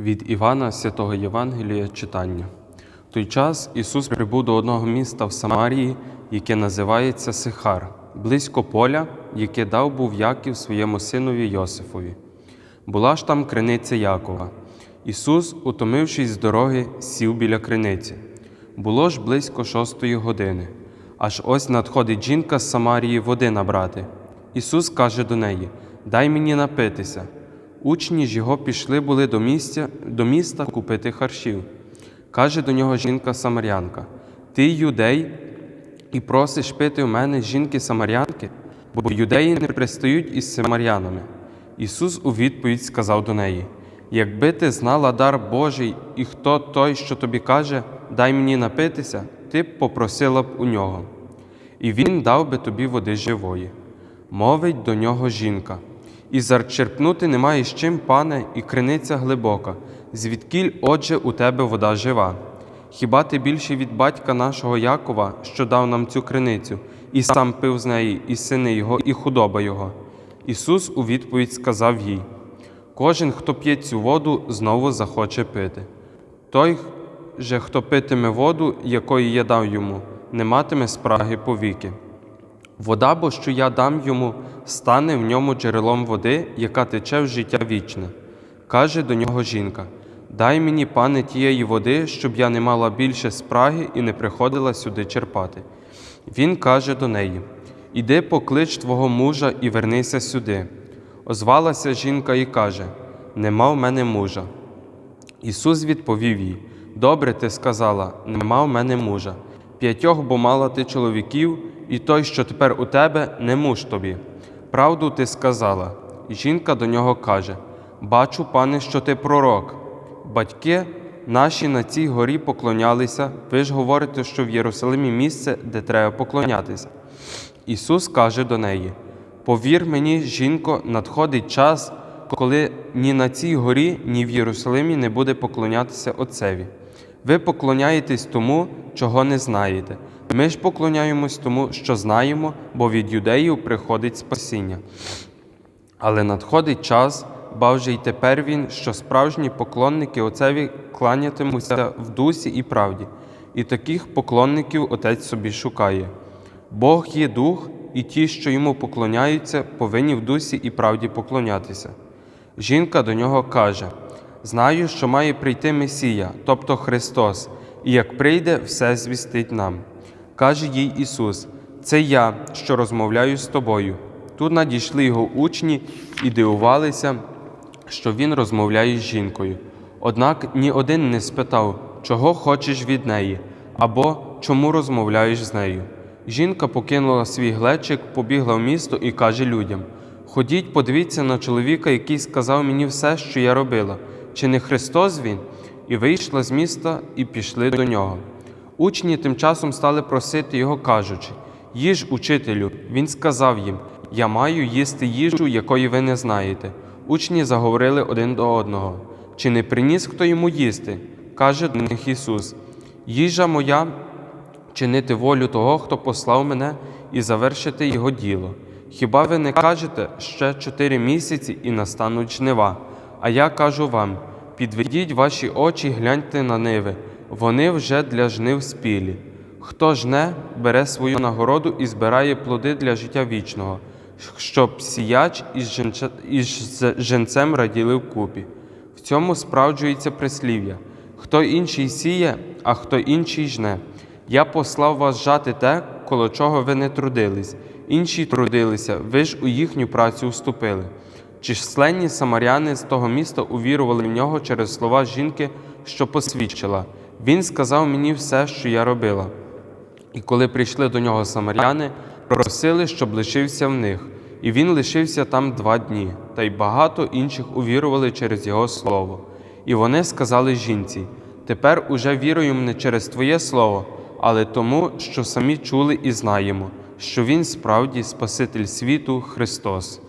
Від Івана Святого Євангелія читання. В той час Ісус прибув до одного міста в Самарії, яке називається Сихар, близько поля, яке дав був Яків своєму синові Йосифові. Була ж там криниця Якова. Ісус, утомившись з дороги, сів біля криниці. Було ж близько шостої години. Аж ось надходить жінка з Самарії води набрати. Ісус каже до неї: Дай мені напитися. Учні ж його пішли були до місця, до міста купити харчів. Каже до нього жінка Самарянка: Ти юдей і просиш пити у мене жінки самарянки, бо юдеї не пристають із самарянами. Ісус у відповідь сказав до неї: Якби ти знала дар Божий, і хто той, що тобі каже, дай мені напитися, ти б попросила б у нього, і він дав би тобі води живої. Мовить до нього жінка. І зарчерпнути немає з чим, пане, і криниця глибока, звідкіль, отже, у тебе вода жива. Хіба ти більше від батька нашого Якова, що дав нам цю криницю, і сам пив з неї, і сини його, і худоба його? Ісус у відповідь сказав їй: Кожен, хто п'є цю воду, знову захоче пити. Той же, хто питиме воду, якої я дав йому, не матиме спраги повіки. Вода, бо що я дам йому, стане в ньому джерелом води, яка тече в життя вічне. Каже до нього жінка: Дай мені, пане, тієї води, щоб я не мала більше спраги і не приходила сюди черпати. Він каже до неї: Іди поклич твого мужа і вернися сюди. Озвалася жінка і каже: Нема в мене мужа. Ісус відповів їй: Добре ти сказала, нема в мене мужа. П'ятьох бо мала ти чоловіків, і той, що тепер у тебе, не муж тобі. Правду ти сказала. І жінка до нього каже: Бачу, пане, що ти пророк. Батьки наші на цій горі поклонялися, ви ж говорите, що в Єрусалимі місце, де треба поклонятися. Ісус каже до неї: Повір мені, жінко, надходить час, коли ні на цій горі, ні в Єрусалимі не буде поклонятися Отцеві. Ви поклоняєтесь тому, чого не знаєте. Ми ж поклоняємось тому, що знаємо, бо від юдеїв приходить спасіння. Але надходить час, ба вже й тепер він, що справжні поклонники Отцеві кланятимуться в дусі і правді, і таких поклонників Отець собі шукає. Бог є дух, і ті, що йому поклоняються, повинні в дусі і правді поклонятися. Жінка до нього каже: Знаю, що має прийти Месія, тобто Христос, і як прийде, все звістить нам. Каже їй Ісус: Це я, що розмовляю з тобою. Тут надійшли його учні і дивувалися, що він розмовляє з жінкою. Однак ні один не спитав, чого хочеш від неї, або чому розмовляєш з нею. Жінка покинула свій глечик, побігла в місто і каже людям: Ходіть, подивіться на чоловіка, який сказав мені все, що я робила. Чи не Христос він? І вийшла з міста і пішли до нього. Учні тим часом стали просити його, кажучи: Їж, учителю, він сказав їм: Я маю їсти їжу, якої ви не знаєте. Учні заговорили один до одного. Чи не приніс хто йому їсти? каже до них Ісус: Їжа моя чинити волю того, хто послав мене, і завершити Його діло. Хіба ви не кажете ще чотири місяці і настануть жнива? А я кажу вам: підведіть ваші очі, гляньте на ниви, вони вже для жнив спілі. Хто жне, бере свою нагороду і збирає плоди для життя вічного, щоб сіяч із, женцем раділи вкупі. В цьому справджується прислів'я: хто інший сіє, а хто інший жне. Я послав вас жати те, коло чого ви не трудились, інші трудилися, ви ж у їхню працю вступили. Численні самаряни з того міста увірували в нього через слова жінки, що посвідчила. Він сказав мені все, що я робила. І коли прийшли до нього самаряни, просили, щоб лишився в них. І він лишився там два дні, та й багато інших увірували через його слово. І вони сказали жінці: Тепер уже віруємо не через Твоє слово, але тому, що самі чули і знаємо, що Він справді Спаситель світу Христос.